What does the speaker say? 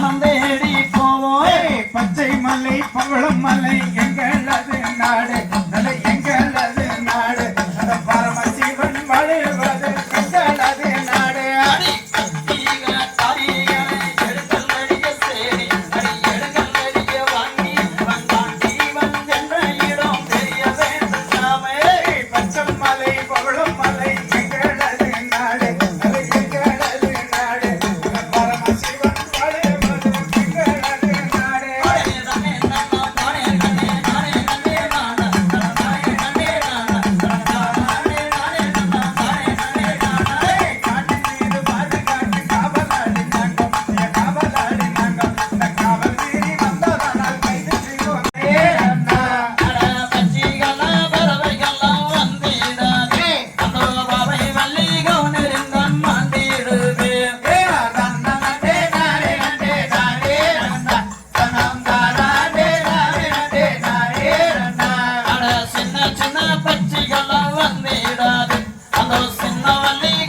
வானம் தேடி போவோம். பச்சை மலை பவளம் மலை Oh,